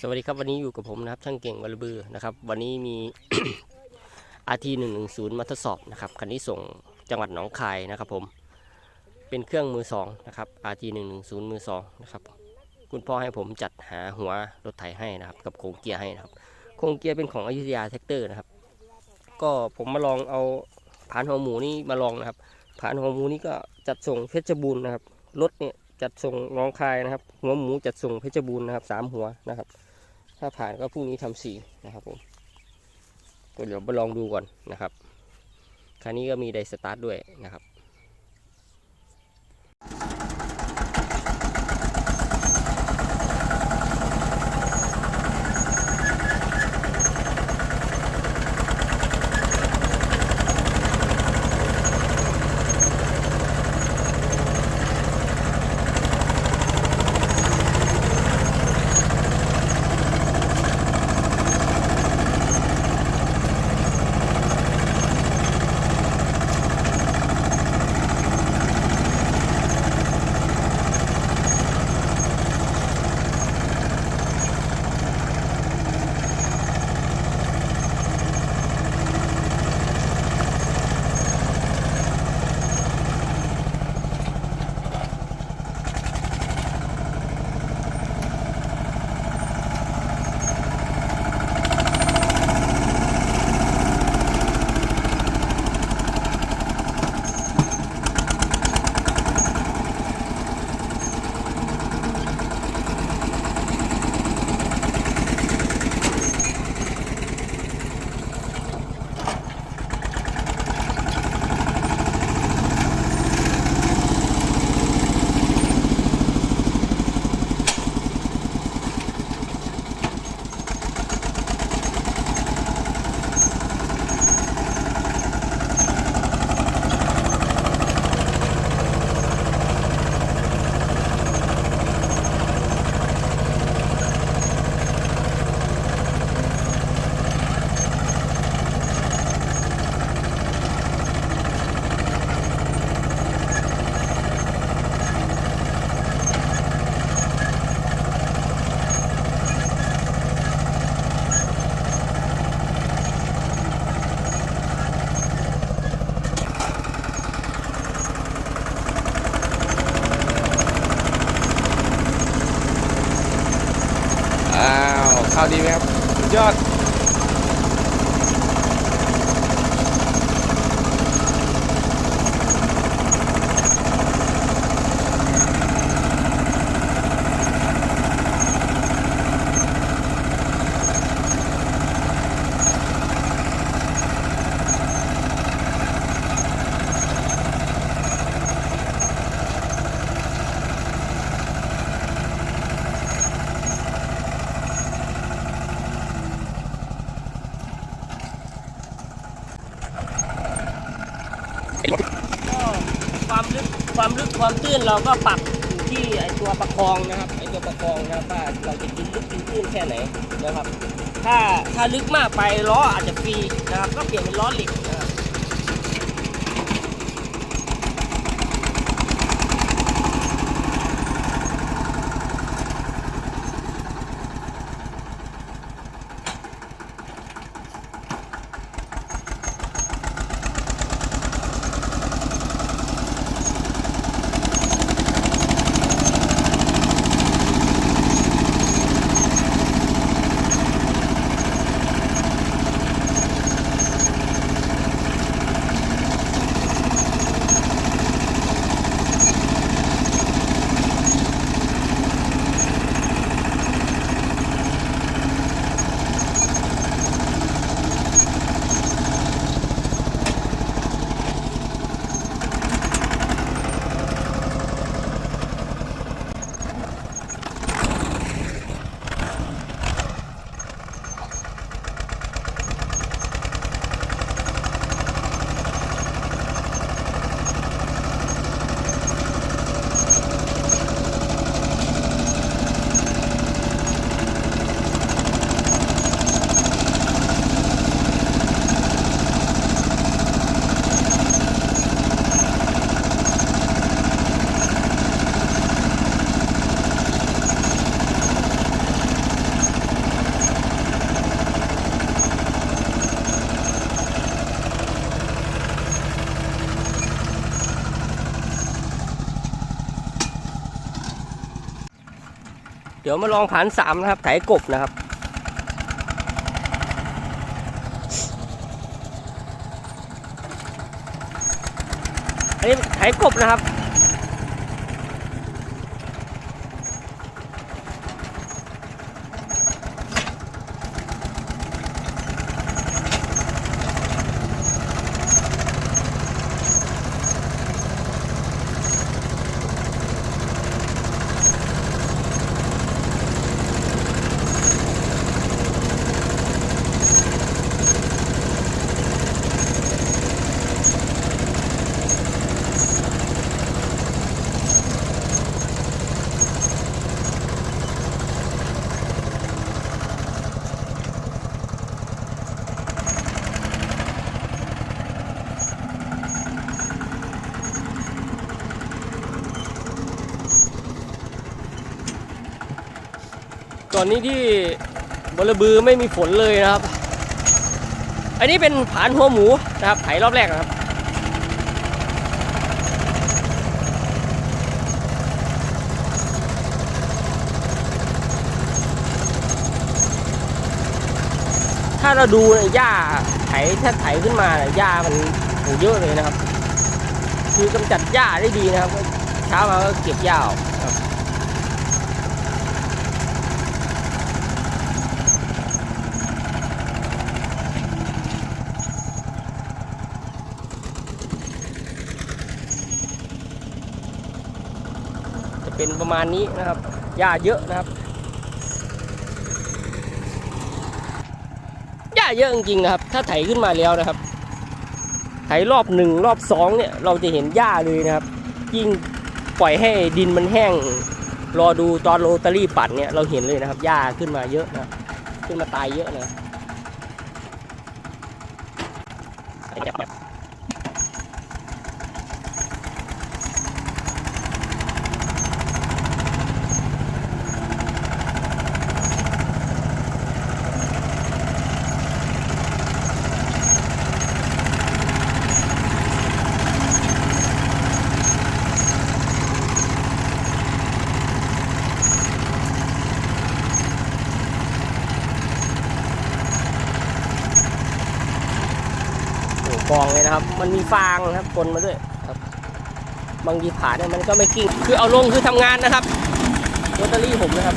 สวัสดีครับวันนี้อยู่กับผมนะครับช่างเก่งวลบือนะครับ วันนี้มี RT 1 1 0มาทดสอบนะครับคันนี้ส่งจังหวัดหนองคายนะครับ ผมเป็นเครื่องมือสองนะครับ RT 1 1 0มือสองนะครับคุณพ่อให้ผมจัดหาหัวรถไถให้นะครับ กับโครงเกียร์ให้นะครับ โครงเกียร์เป็นของอยุธยาแท็กเตอร์นะครับ ก็ผมมาลองเอาผานหัวหมูนี่มาลองนะครับผานหัวหมูนี่ก็จัดส่งเพชรบูรณ์นะครับรถเนี่ยจัดส่งหน้องคายนะครับ หัวหมูจัดส่งเพชรบูรณ์นะครับสามหัวนะครับ ถ้าผ่านก็พรุ่งนี้ทำสีนะครับผมก็เดี๋ยวไปลองดูก่อนนะครับคันนี้ก็มีไดสตาร์ทด้วยนะครับ ข่าวดีไหมครับสุดยอด ความลึกความลึกความตื้นเราก็ปรับอยู่ที่ไอตัวประคองนะครับไอตัวประคองนะครับว่าเราจะกินลึกกินตื้นแค่ไหนนะครับ ถ้าถ้าลึกมากไปล้ออาจจะฟรีนะครับ ก็เปลี่ยนเป็นล้อเหล็ก ดี๋ยวมาลองผ่านสามนะครับไถกบนะครับ อันนี้ไถกบนะครับ ตอนนี้ที่บลบือไม่มีฝนเลยนะครับ อันนี้เป็นผานหัวหมูนะครับไถรอบแรกนะครับถ้าเราดูเนี่ยหญ้าไถถ้าไถขึ้นมาเนี่ยหญ้ามันโหเยอะเลยนะครับ คือกำจัดหญ้าได้ดีนะครับเช้ามาก็เก็บหญ้าออกครับ เป็นประมาณนี้นะครับหญ้าเยอะนะครับหญ้าเยอะจริงๆนะครับ ถ้าไถขึ้นมาแล้วนะครับ ไถรอบหนึ่งรอบสองเนี่ยเราจะเห็นหญ้าเลยนะครับ ยิ่งปล่อยให้ดินมันแห้ง รอดูตอนโรตารี่ปั่นเนี่ยเราเห็นเลยนะครับหญ้าขึ้นมาเยอะนะขึ้นมาตายเยอะเลยนะ กองเลยนะครับ มันมีฟางนะครับปนมาด้วยครับ บางทีผ่านเนี่ยมันก็ไม่กิ้ง คือเอาลงคือทำงานนะครับโรตารี่ผมนะครับ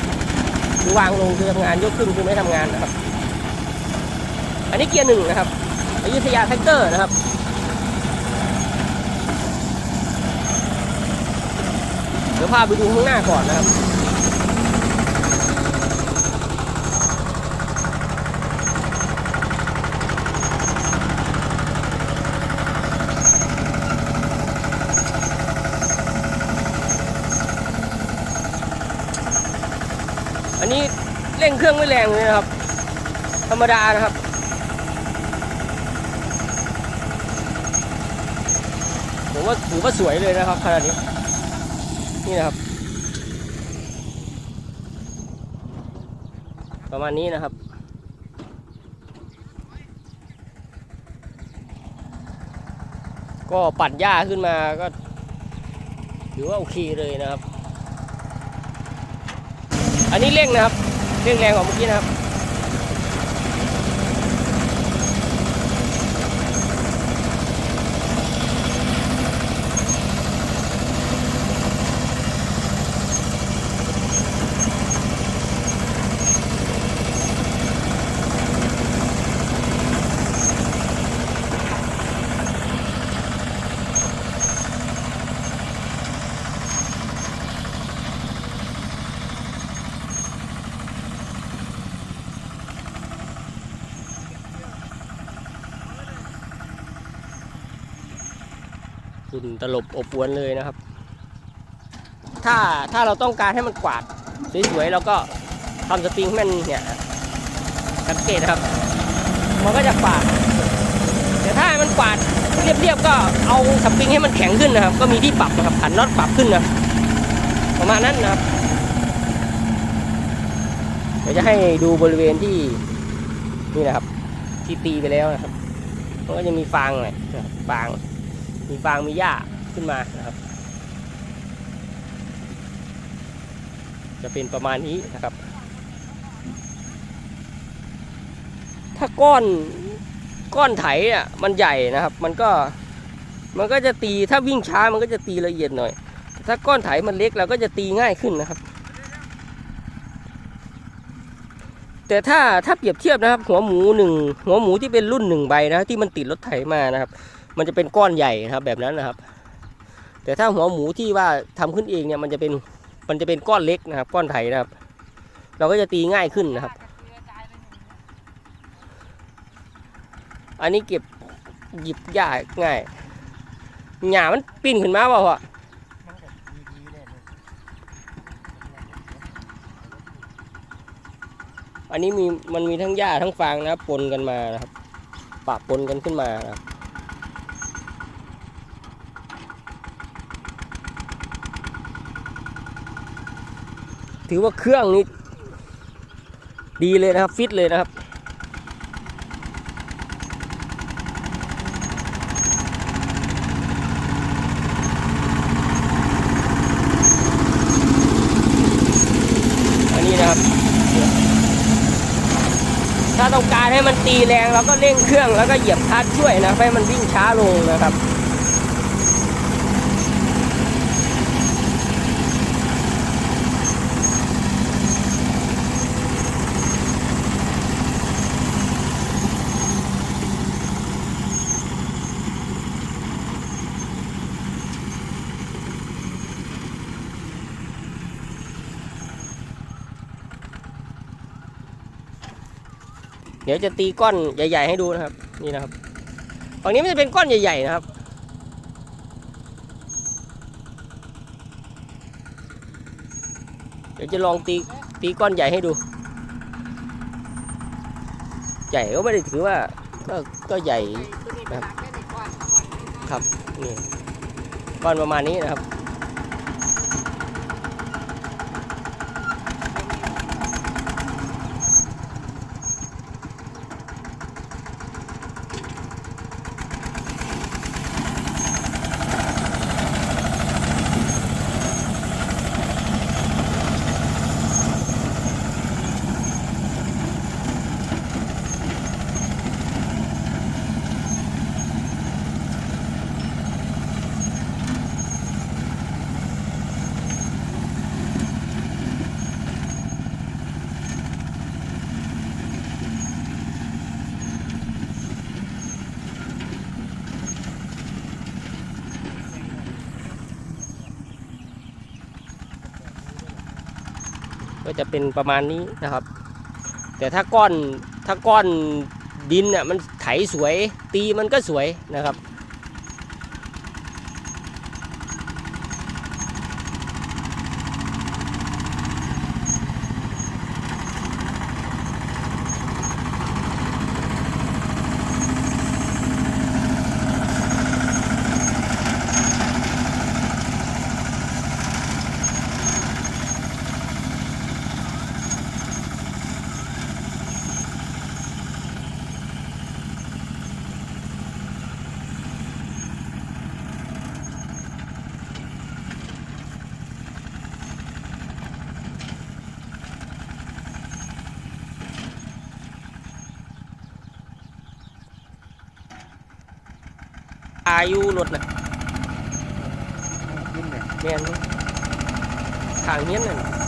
คือวางลงคือทำงานยกขึ้นคือไม่ทำงานนะครับ อันนี้เกียร์หนึ่งนะครับอยุธยาแท็กเตอร์นะครับเดี๋ยวพาไปดูข้างหน้าก่อนนะครับ อันนี้เร่ งเครื่องไม่แรงเลยนะครับ ธรรมดานะครับผมว่าถือว่าสวยเลยนะครับขนาดนี้นี่นะครับ ประมาณนี้นะครับก็ปัดหญ้าขึ้นมาก็ถือว่าโอเคเลยนะครับ อันนี้เร่งนะครับ เร่งแรงกว่าเมื่อกี้นะครับ ฝุ่นตลบอบอวนเลยนะครับ ถ้าถ้าเราต้องการให้มันกวาดสวยๆเราก็ทำสปริงให้มันเนี่ยสังเกตนะครับ มันก็จะกวาดแต่ถ้ามันกวาดเรียบๆก็เอาสปริงให้มันแข็งขึ้นนะครับ ก็มีที่ปรับนะครับขันน็อตปรับขึ้นนะประมาณนั้นนะครับเดี๋ยวจะให้ดูบริเวณที่นี่นะครับ ที่ตีไปแล้วนะครับมันก็จะมีฟางหน่อยฟาง มีฟางมีหญ้าขึ้นมานะครับ จะเป็นประมาณนี้นะครับ ถ้าก้อนก้อนไถอะมันใหญ่นะครับ มันก็มันก็จะตีถ้าวิ่งช้ามันก็จะตีละเอียดหน่อย ถ้าก้อนไถมันเล็กเราก็จะตีง่ายขึ้นนะครับ แต่ถ้าถ้าเปรียบเทียบนะครับ หัวหมูหนึ่งหัวหมูที่เป็นรุ่นหนึ่งใบนะที่มันติดรถไถมานะครับ มันจะเป็นก้อนใหญ่นะครับแบบนั้นนะครับ แต่ถ้าหัวหมูที่ว่าทำขึ้นเองเนี่ยมันจะเป็นมันจะเป็นก้อนเล็กนะครับ ก้อนไถนะครับ เราก็จะตีง่ายขึ้นนะครับ อันนี้เก็บหยิบยากง่ายหญ้ามันปีนขึ้นมาเปล่าพ่ออันนี้มีมันมีทั้งหญ้าทั้งฟางนะครับปนกันมานะครับปะปนกันขึ้นมานะครับ ถือว่าเครื่องนี้ดีเลยนะครับ ฟิตเลยนะครับอันนี้นะครับ ถ้าต้องการให้มันตีแรงเราก็เร่งเครื่องแล้วก็เหยียบคลัตช์ช่วยนะให้มันวิ่งช้าลงนะครับ เดี๋ยวจะตีก้อนใหญ่ ๆ ให้ดูนะครับ นี่นะครับฝั่งนี้มันจะเป็นก้อนใหญ่ ๆ นะครับ เดี๋ยวจะลองตีตีก้อนใหญ่ให้ดู ใหญ่ก็ไม่ได้ถือว่าก็ก็ใหญ่ครับนี่ก้อนประมาณนี้นะครับ ก็จะเป็นประมาณนี้นะครับ แต่ถ้าก้อนถ้าก้อนดินเนี่ยมันไถสวยตีมันก็สวยนะครับายุรถนะแม่นบ่ทางเฮียนน่ะ